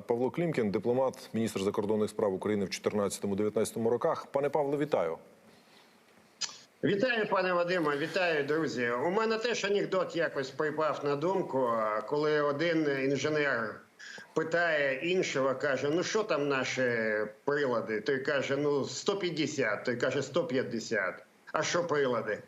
Павло Клімкін, дипломат, міністр закордонних справ України в 2014-2019 роках. Пане Павло, вітаю. Вітаю, пане Вадиме, вітаю, друзі. У мене теж анекдот якось припав на думку, коли один інженер питає іншого, каже: ну що там наші прилади? Той каже: ну 150, той каже 150. А що прилади?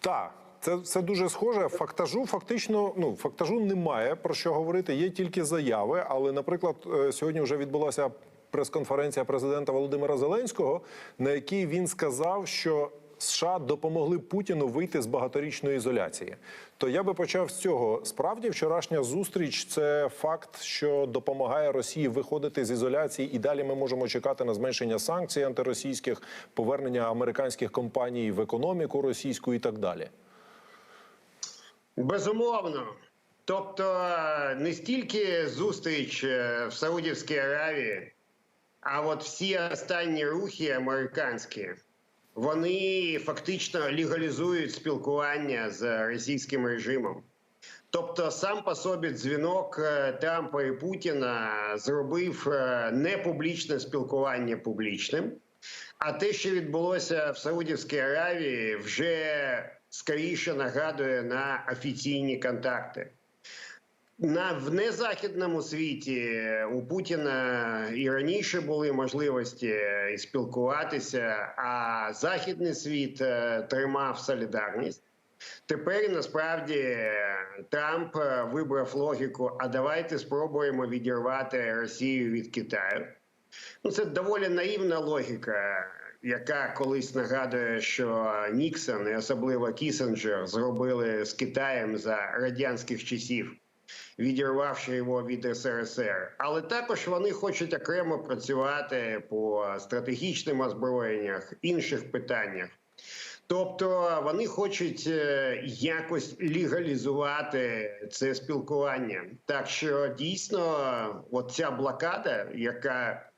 Так, це, це дуже схоже. Фактажу фактично ну фактажу немає про що говорити. Є тільки заяви. Але, наприклад, е, сьогодні вже відбулася прес-конференція президента Володимира Зеленського, на якій він сказав, що США допомогли Путіну вийти з багаторічної ізоляції. То я би почав з цього. Справді, вчорашня зустріч це факт, що допомагає Росії виходити з ізоляції, і далі ми можемо чекати на зменшення санкцій антиросійських, повернення американських компаній в економіку російську і так далі. Безумовно. Тобто не стільки зустріч е, в Саудівській Аравії, а от всі останні рухи американські, вони фактично легалізують спілкування з російським режимом. Тобто, сам по собі дзвінок е, Трампа і Путіна зробив е, не публічне спілкування публічним. А те, що відбулося в Саудівській Аравії, вже скоріше нагадує на офіційні контакти. На в незахідному світі у Путіна і раніше були можливості спілкуватися, а західний світ е, тримав солідарність. Тепер насправді Трамп е, вибрав логіку: а давайте спробуємо відірвати Росію від Китаю. Ну, це доволі наївна логіка, яка колись нагадує, що Ніксон і особливо Кісінджер зробили з Китаєм за радянських часів, відірвавши його від СРСР. Але також вони хочуть окремо працювати по стратегічним озброєннях, інших питаннях. Тобто вони хочуть е, якось легалізувати це спілкування. Так що дійсно, от ця блокада, яка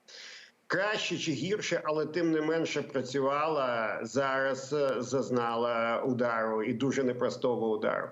краще чи гірше, але тим не менше працювала зараз, е, зазнала удару і дуже непростого удару.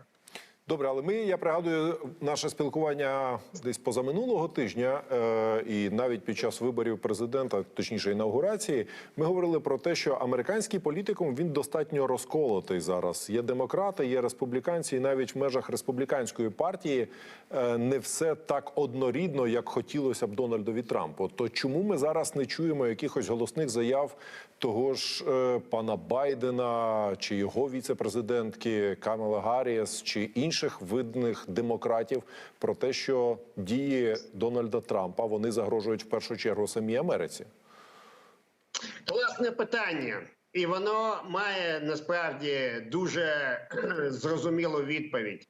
Добре, але ми, я пригадую, наше спілкування десь позаминулого тижня, е, і навіть під час виборів президента, точніше інаугурації, ми говорили про те, що американський політикум він достатньо розколотий зараз. Є демократи, є республіканці, і навіть в межах республіканської партії е, не все так однорідно, як хотілося б Дональдові Трампу. То чому ми зараз не чуємо якихось голосних заяв того ж е, пана Байдена чи його віце-президентки Камела Гарріс чи інших видних демократів про те, що дії Дональда Трампа вони загрожують в першу чергу самій Америці? Класне питання, і воно має насправді дуже зрозумілу відповідь.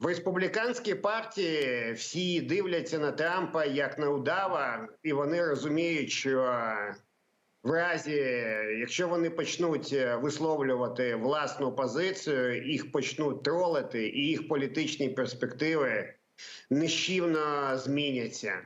В республіканській партії всі дивляться на Трампа як на удава, і вони розуміють, що в разі, якщо вони почнуть е, висловлювати власну позицію, їх почнуть тролити, і їх політичні перспективи нищівно зміняться.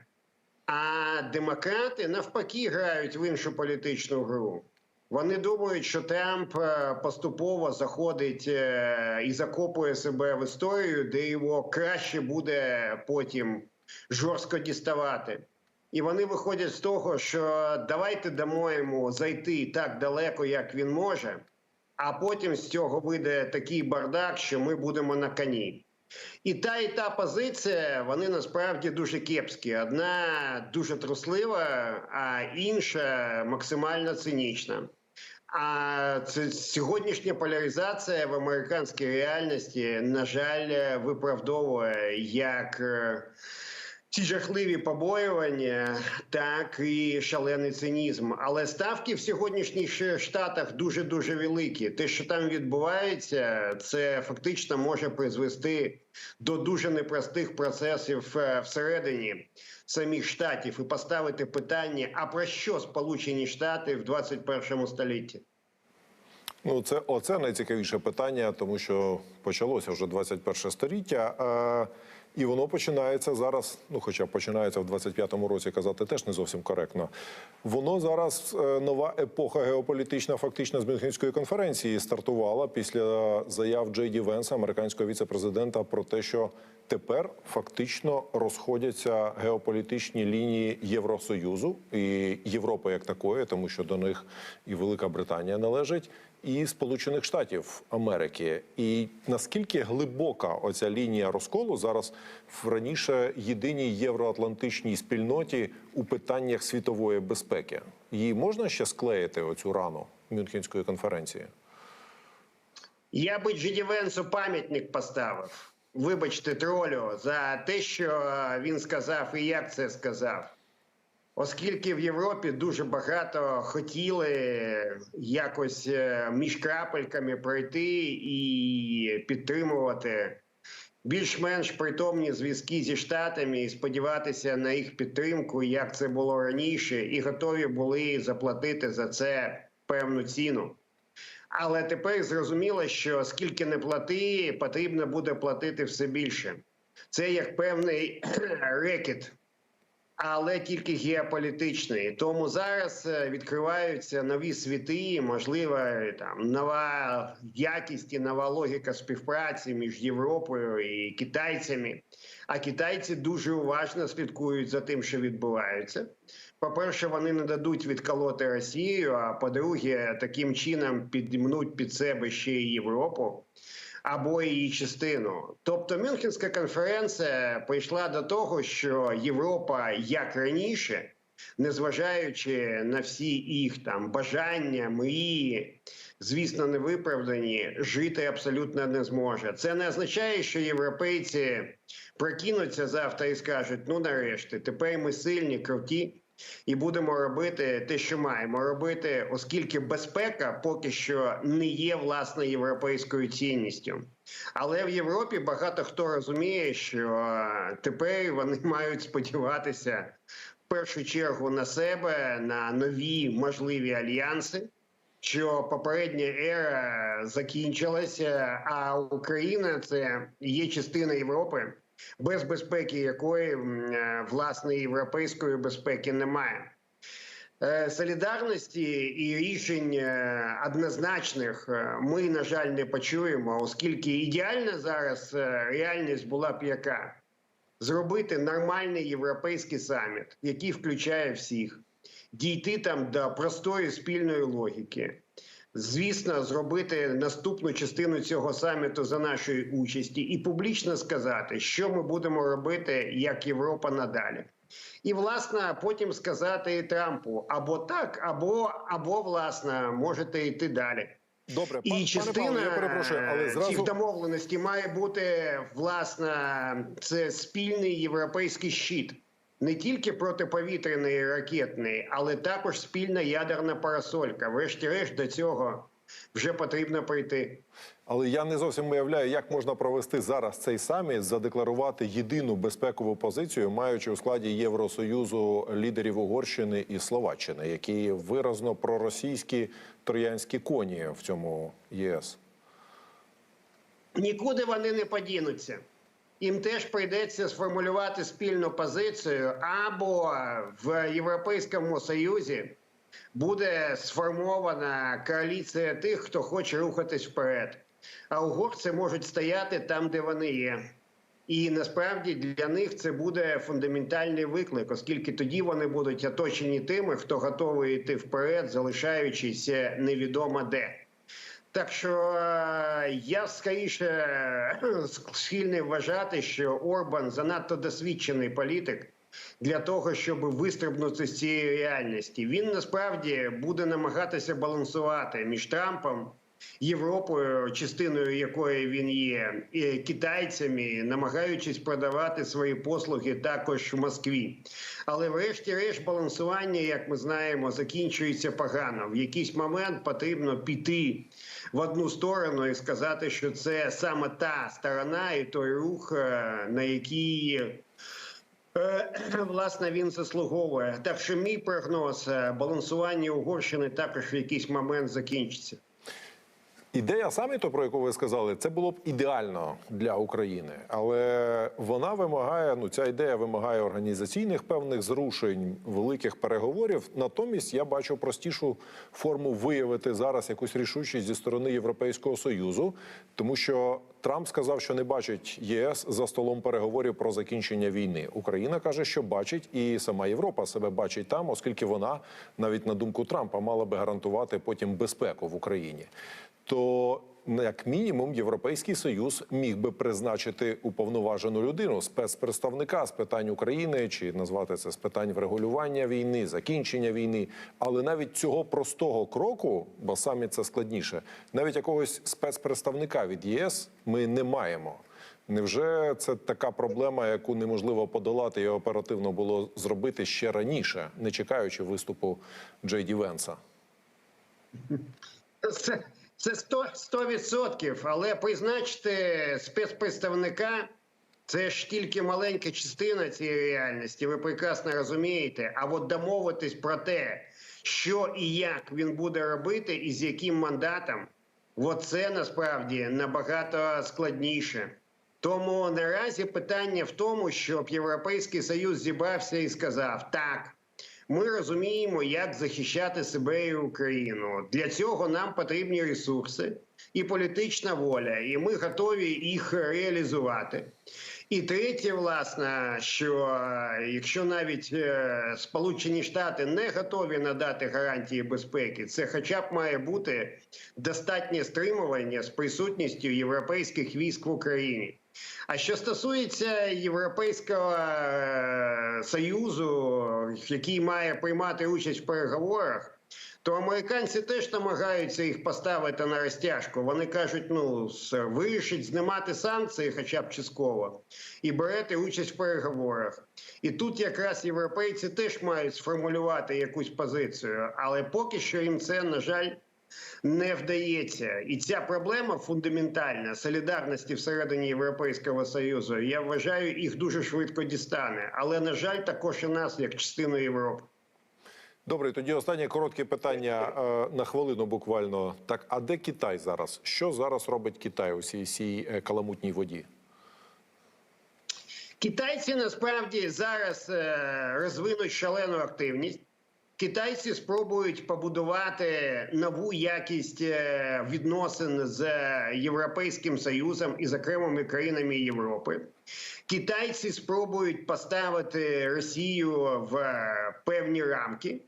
А демократи навпаки грають в іншу політичну гру. Вони думають, що Трамп е, поступово заходить е, і закопує себе в історію, де його краще буде потім жорстко діставати. І вони виходять з того, що давайте дамо йому зайти так далеко, як він може, а потім з цього вийде такий бардак, що ми будемо на коні. І та, і та позиція, вони насправді дуже кепські. Одна дуже труслива, а інша максимально цинічна. А це сьогоднішня поляризація в американській реальності, на жаль, виправдовує як е, ці жахливі побоювання, так і шалений цинізм. Але ставки в сьогоднішніх штатах дуже дуже великі. Те, що там відбувається, це фактично може призвести до дуже непростих процесів е, всередині самих штатів і поставити питання: а про що Сполучені Штати в 21 столітті? Ну, це оце найцікавіше питання, тому що почалося вже 21 століття. Е, і воно починається зараз. Ну, хоча починається в 25-му році, казати теж не зовсім коректно. Воно зараз е, нова епоха геополітична, фактично з Мюнхенської конференції стартувала після заяв Джей Ді Венса, американського віце-президента, про те, що тепер фактично розходяться геополітичні лінії Євросоюзу і Європи як такої, тому що до них і Велика Британія належить, і Сполучених Штатів Америки. І наскільки глибока оця лінія розколу зараз в раніше єдиній євроатлантичній спільноті у питаннях світової безпеки? Її можна ще склеїти оцю рану Мюнхенської конференції? Я би Джиді Венсу пам'ятник поставив. Вибачте, тролю, за те, що він сказав і як це сказав. Оскільки в Європі дуже багато хотіли якось е, між крапельками пройти і підтримувати більш-менш притомні зв'язки зі штатами і сподіватися на їх підтримку, як це було раніше, і готові були заплатити за це певну ціну. Але тепер зрозуміло, що скільки не плати, потрібно буде платити все більше. Це як певний рекет, але тільки геополітичний. Тому зараз е, відкриваються нові світи, можливо, там нова якість і нова логіка співпраці між Європою і китайцями. А китайці дуже уважно слідкують за тим, що відбувається. По-перше, вони не дадуть відколоти Росію. А по-друге, таким чином підмнуть під себе ще й Європу або її частину. Тобто Мюнхенська конференція прийшла до того, що Європа, як раніше, незважаючи на всі їх там бажання, мрії, звісно, не виправдані, жити абсолютно не зможе. Це не означає, що європейці прокинуться завтра і скажуть: ну нарешті, тепер ми сильні, круті. І будемо робити те, що маємо робити, оскільки безпека поки що не є власне європейською цінністю. Але в Європі багато хто розуміє, що тепер вони мають сподіватися в першу чергу на себе, на нові можливі альянси. Що попередня ера закінчилася, а Україна це є частина Європи, без безпеки якої е, власне європейської безпеки немає. Е, Солідарності і рішень е, однозначних ми, на жаль, не почуємо, оскільки ідеальна зараз реальність була б яка зробити нормальний європейський саміт, який включає всіх, дійти там до простої спільної логіки. Звісно, зробити наступну частину цього саміту за нашої участі і публічно сказати, що ми будемо робити як Європа надалі. І власне потім сказати і Трампу або так, або або власне можете йти далі. Добре, І пане частина Павло, я перепрошую, але цих зразу домовленостей має бути власне це спільний європейський щит. Не тільки протиповітряний і ракетний, але також спільна ядерна парасолька. Врешті-решт до цього вже потрібно прийти. Але я не зовсім уявляю, як можна провести зараз цей саміт, задекларувати єдину безпекову позицію, маючи у складі Євросоюзу лідерів Угорщини і Словаччини, які виразно проросійські троянські коні в цьому ЄС. Нікуди вони не подінуться. Їм теж прийдеться сформулювати спільну позицію, або в Європейському Союзі буде сформована коаліція тих, хто хоче рухатись вперед. А угорці можуть стояти там, де вони є. І насправді для них це буде фундаментальний виклик, оскільки тоді вони будуть оточені тими, хто готовий йти вперед, залишаючись невідомо де. Так що е, я скоріше е, схильний вважати, що Орбан занадто досвідчений політик для того, щоб вистрибнути з цієї реальності. Він насправді буде намагатися балансувати між Трампом. Європою, частиною якої він є, і китайцями, намагаючись продавати свої послуги також в Москві. Але, врешті-решт, балансування, як ми знаємо, закінчується погано. В якийсь момент потрібно піти в одну сторону і сказати, що це саме та сторона і той рух, е, на який Е, Власне, він заслуговує. Так що мій прогноз е, балансування Угорщини також в якийсь момент закінчиться. Ідея саміту, про яку ви сказали, це було б ідеально для України, але вона вимагає. Ну ця ідея вимагає організаційних певних зрушень, великих переговорів. Натомість я бачу простішу форму виявити зараз якусь рішучість зі сторони Європейського союзу, тому що Трамп сказав, що не бачить ЄС за столом переговорів про закінчення війни. Україна каже, що бачить, і сама Європа себе бачить там, оскільки вона, навіть на думку Трампа, мала би гарантувати потім безпеку в Україні. То ну, як мінімум Європейський союз міг би призначити уповноважену людину спецпредставника з питань України чи назвати це з питань врегулювання війни, закінчення війни. Але навіть цього простого кроку, бо самі це складніше, навіть якогось спецпредставника від ЄС ми не маємо. Невже це така проблема, яку неможливо подолати і оперативно було зробити ще раніше, не чекаючи виступу Джей Ді Венса? Це, це 100, 100%, але призначити спецпредставника це ж тільки маленька частина цієї реальності. Ви прекрасно розумієте. А от домовитись про те, що і як він буде робити, і з яким мандатом, от це насправді набагато складніше. Тому наразі питання в тому, щоб Європейський Союз зібрався і сказав так. Ми розуміємо, як захищати себе і Україну. Для цього нам потрібні ресурси і політична воля, і ми готові їх реалізувати. І третє, власне, що е, якщо навіть е, Сполучені Штати не готові надати гарантії безпеки, це хоча б має бути достатнє стримування з присутністю європейських військ в Україні. А що стосується Європейського е, союзу, який має приймати участь в переговорах, то американці теж намагаються їх поставити на розтяжку. Вони кажуть: ну вирішить знімати санкції, хоча б частково, і берете участь в переговорах. І тут якраз європейці теж мають сформулювати якусь позицію, але поки що їм це на жаль не вдається. І ця проблема фундаментальна солідарності всередині Європейського союзу. Я вважаю, їх дуже швидко дістане. Але на жаль, також і нас, як частину Європи. Добре, тоді останнє коротке питання е, на хвилину буквально. Так, а де Китай зараз? Що зараз робить Китай у цій цій е, каламутній воді? Китайці насправді зараз е, розвинуть шалену активність. Китайці спробують побудувати нову якість е, відносин з Європейським Союзом і з окремими країнами Європи. Китайці спробують поставити Росію в е, певні рамки.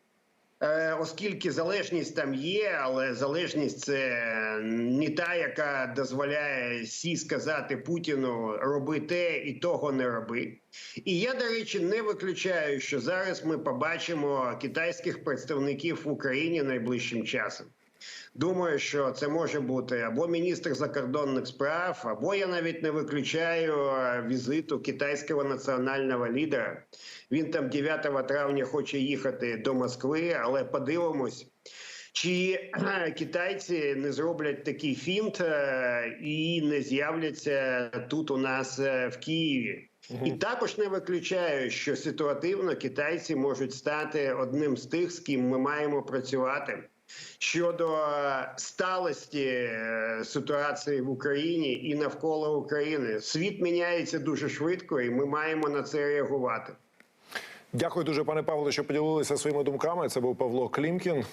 Е, Оскільки залежність там є, але залежність це не та, яка дозволяє сі сказати Путіну роби те і того не роби. І я, до речі, не виключаю, що зараз ми побачимо китайських представників в Україні найближчим часом. Думаю, що це може бути або міністр закордонних справ, або я навіть не виключаю е, візиту китайського національного лідера. Він там 9 травня хоче їхати до Москви, але подивимось. Чи е, китайці не зроблять такий фінт е, і не з'являться тут у нас в Києві? І також не виключаю, що ситуативно китайці можуть стати одним з тих, з ким ми маємо працювати щодо е, сталості е, ситуації в Україні і навколо України. Світ міняється дуже швидко, і ми маємо на це реагувати. Дякую дуже, пане Павло, що поділилися своїми думками. Це був Павло Клімкін,